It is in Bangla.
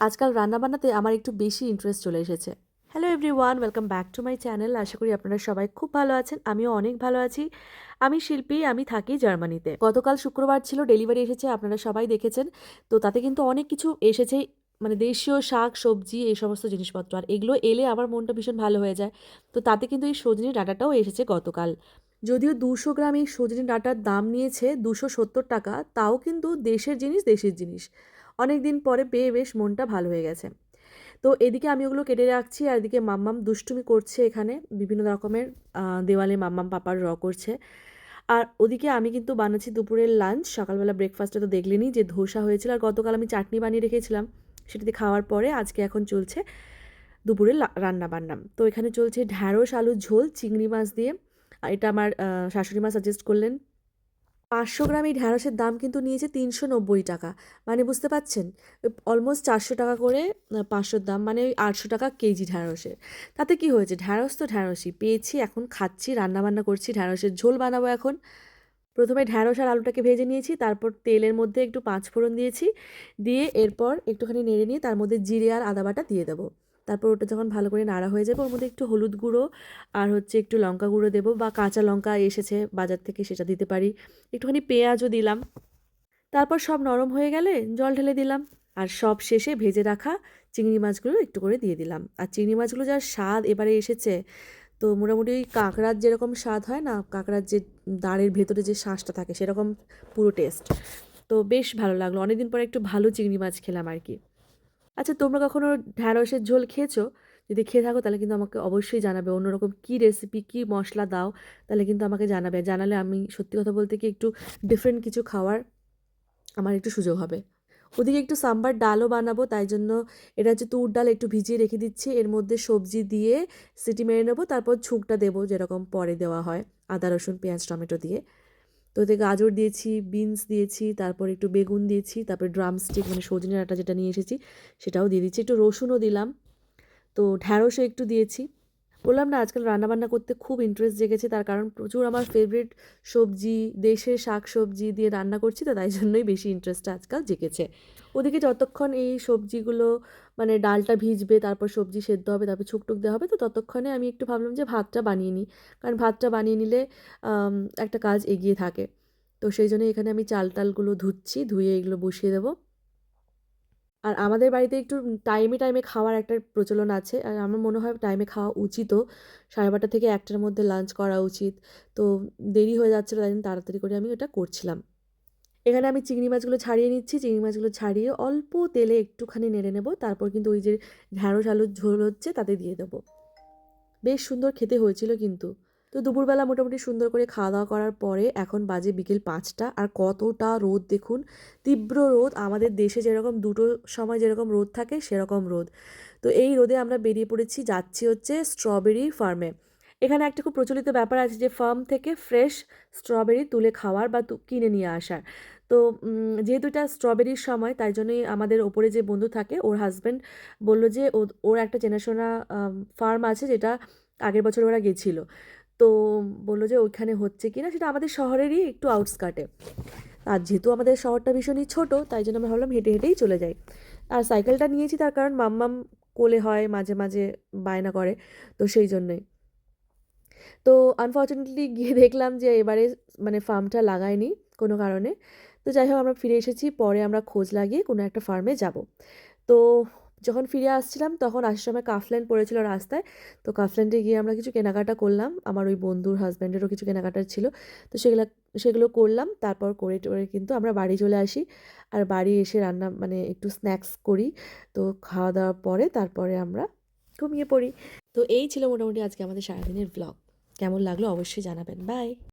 আজকাল রান্না বান্নাতে আমার একটু বেশি ইন্টারেস্ট চলে এসেছে। Hello everyone welcome back to my channel আশা করি আপনারা সবাই খুব ভালো আছেন, আমিও অনেক ভালো আছি। আমি শিল্পী, আমি থাকি জার্মানিতে। গতকাল শুক্রবার ছিল ডেলিভারি এসেছে, আপনারা সবাই দেখেছেন। তো তাতে কিন্তু অনেক কিছু এসেছে মানে দেশীয় শাক, সবজি, এই সমস্ত জিনিসপত্র। আর এগুলো এলে আমার মনটা ভীষণ ভালো হয়ে যায়। তো তাতে কিন্তু এই সজনি ডাঁটাটাও এসেছে গতকাল। যদিও দুশো গ্রাম এই সজনি ডাঁটার দাম নিয়েছে দুশো সত্তর টাকা, তাও কিন্তু দেশের জিনিস দেশের জিনিস। অনেক দিন পরে পেয়ে বেশ মনটা ভালো হয়ে গেছে। তো এদিকে আমি ওগুলো কেটে রাখছি আর এদিকে মাম্মাম দুষ্টুমি করছে এখানে, বিভিন্ন রকমের দেওয়ালে মাম্মাম পাপার র করছে। আর ওদিকে আমি কিন্তু বানাচ্ছি দুপুরের লাঞ্চ সকালবেলা ব্রেকফাস্টে তো দেখলেনি যে ধোসা হয়েছিল। আর গতকাল আমি চাটনি বানিয়ে রেখেছিলাম, সেটাতে খাওয়ার পরে আজকে এখন চলছে দুপুরের লা- রান্না বান্না তো এখানে চলছে ঢ্যাঁড়স, আলুর ঝোল, চিংড়ি মাছ দিয়ে। এটা আমার শাশুড়ি মা সাজেস্ট করলেন পাঁচশো গ্রাম এই ঢ্যাঁড়সের দাম কিন্তু নিয়েছে তিনশো নব্বই টাকা। মানে বুঝতে পাচ্ছেন অলমোস্ট চারশো টাকা করে পাঁচশোর দাম মানে ওই আটশো টাকা কেজি ঢ্যাঁড়সের। তাতে কি হয়েছে? ঢ্যাঁড়স তো ঢ্যাঁড়সই। পেয়েছি, এখন খাচ্ছি রান্না বান্না করছি, ঢ্যাঁড়সের ঝোল বানাবো এখন। প্রথমে ঢ্যাঁড়স আর আলুটাকে ভেজে নিয়েছি, তারপর তেলের মধ্যে একটু পাঁচ ফোড়ন দিয়েছি, দিয়ে এরপর একটুখানি নেড়ে নিয়ে তার মধ্যে জিরে আর আদা বাটা দিয়ে দেবো। তারপর ওটা যখন ভালো করে নাড়া হয়ে যাবে, ওর মধ্যে একটু হলুদ গুঁড়ো আর হচ্ছে একটু লঙ্কা গুঁড়ো দেবো বা কাঁচা লঙ্কা এসেছে বাজার থেকে সেটা দিতে পারি। একটুখানি পেঁয়াজও দিলাম। তারপর সব নরম হয়ে গেলে জল ঢেলে দিলাম আর সব শেষে ভেজে রাখা চিংড়ি মাছগুলো একটু করে দিয়ে দিলাম। আর চিংড়ি মাছগুলো যার স্বাদ এবারে এসেছে, তো মোটামুটি ওই কাঁকড়ার যেরকম স্বাদ হয় না, কাঁকড়ার যে দাঁড়ের ভেতরে যে শ্বাসটা থাকে সেরকম পুরো টেস্ট তো বেশ ভালো লাগল। অনেকদিন পরে একটু ভালো চিংড়ি মাছ খেলাম আর কি। আচ্ছা তোমরা কখনো ঢ্যাঁড়সের ঝোল খেয়েছো? যদি খেয়ে থাকো, তাহলে কিন্তু আমাকে অবশ্যই জানাবে। অন্যরকম কী রেসিপি কী মশলা দাও, তাহলে কিন্তু আমাকে জানাবে। জানালে আমি সত্যি কথা বলতে কি একটু ডিফারেন্ট কিছু খাওয়ার আমার একটু সুযোগ হবে। ওদিকে একটু সাম্বার ডালও বানাবো, তাই জন্য এটা হচ্ছে তুর ডাল একটু ভিজিয়ে রেখে দিচ্ছি। এর মধ্যে সবজি দিয়ে সিটি মেরে নেব, তারপর ছুকটা দেবো, যেরকম পরে দেওয়া হয়। আদা, রসুন, পেঁয়াজ, টমেটো দিয়ে। তো ওতে গাজর দিয়েছি বিনস দিয়েছি, তারপর একটু বেগুন দিয়েছি, তারপর ড্রামস্টিক মানে সজনে আটা যেটা নিয়ে এসেছি, সেটাও দিয়ে দিচ্ছি। একটু রসুনও দিলাম, তো ঢ্যাঁড়সও একটু দিয়েছি। বললাম না, আজকাল রান্নাবান্না করতে খুব ইন্টারেস্ট জেগেছে, তার কারণ প্রচুর আমার ফেভারিট সবজি, দেশের শাক সবজি দিয়ে রান্না করছি, তো তাই জন্যই বেশি ইন্টারেস্টটা আজকাল জেগেছে। ওদিকে যতক্ষণ এই সবজিগুলো মানে ডালটা ভিজবে, তারপর সবজি সেদ্ধ হবে, তারপর ছুকটুক দেওয়া হবে, তো ততক্ষণে আমি একটু ভাবলাম যে ভাতটা বানিয়ে নিই। কারণ ভাতটা বানিয়ে নিলে একটা কাজ এগিয়ে থাকে। তো সেই জন্য এখানে আমি চাল টালগুলো ধুচ্ছি, ধুয়ে এগুলো বসিয়ে দেবো। আর আমাদের বাড়িতে একটু টাইমে টাইমে খাওয়ার একটা প্রচলন আছে। আর আমার মনে হয় টাইমে খাওয়া উচিতও। সাড়ে বারোটা থেকে একটার মধ্যে লাঞ্চ করা উচিত। তো দেরি হয়ে যাচ্ছিল তাই জন্য তাড়াতাড়ি করে আমি ওটা করছিলাম। এখানে আমি চিংড়ি মাছগুলো ছাড়িয়ে নিচ্ছি। চিংড়ি মাছগুলো ছাড়িয়ে অল্প তেলে একটুখানি নেড়ে নেব। তারপর কিন্তু ওই যে ঢ্যাঁড়স আলুর ঝোল হচ্ছে তাতে দিয়ে দেবো। বেশ সুন্দর খেতে হয়েছিল কিন্তু। তো দুপুরবেলা মোটামুটি সুন্দর করে খাওয়া দাওয়া করার পরে এখন বাজে বিকেল পাঁচটা। আর কতটা রোদ দেখুন? তীব্র রোদ। আমাদের দেশে যেরকম দুটো সময় যেরকম রোদ থাকে, সেরকম রোদ। তো এই রোদে আমরা বেরিয়ে পড়েছি, যাচ্ছি হচ্ছে স্ট্রবেরি ফার্মে। এখানে একটা খুব প্রচলিত ব্যাপার আছে যে, ফার্ম থেকে ফ্রেশ স্ট্রবেরি তুলে খাওয়ার বা কিনে নিয়ে আসার। তো যেহেতু এটা স্ট্রবেরির সময়, তাই জন্যই আমাদের ওপরে যে বন্ধু থাকে, ওর হাজব্যান্ড বলল যে ওর একটা চেনাশোনা ফার্ম আছে যেটা আগের বছর ওরা গেছিল। তো বলল যে ওইখানে হচ্ছে কি না, সেটা আমাদের শহরেরই একটু আউটস্কার্টে আর যেহেতু আমাদের শহরটা ভীষণই ছোট, তাই জন্য আমরা ভাবলাম হেঁটে হেঁটেই চলে যাই। আর সাইকেলটা নিয়েছি তার কারণ মাম্মাম কোলে হয়, মাঝে মাঝে বায়না করে, তো সেই জন্যই। তো আনফর্চুনেটলি গিয়ে দেখলাম যে এবারে মানে ফার্মটা লাগায়নি কোনো কারণে। তো যাই হোক, আমরা ফিরে এসেছি, পরে আমরা খোঁজ লাগিয়ে কোনো একটা ফার্মে যাব। তো যখন ফিরে আসছিলাম, তখন আসার সময় কাফল্যান্ড পড়েছিল রাস্তায়। তো কাফল্যান্ডে গিয়ে আমরা কিছু কেনাকাটা করলাম। আমার ওই বন্ধুর হাজব্যান্ডেরও কিছু কেনাকাটা ছিল। তো সেগুলো সেগুলো করলাম। তারপর করে টোরে কিন্তু আমরা বাড়ি চলে আসি। আর বাড়ি এসে রান্না মানে একটু স্ন্যাক্স করি। তো খাওয়া দাওয়ার পরে তারপরে আমরা ঘুমিয়ে পড়ি। তো এই ছিল মোটামুটি আজকে আমাদের সারাদিনের ব্লগ কেমন লাগল অবশ্যই জানাবেন। বাই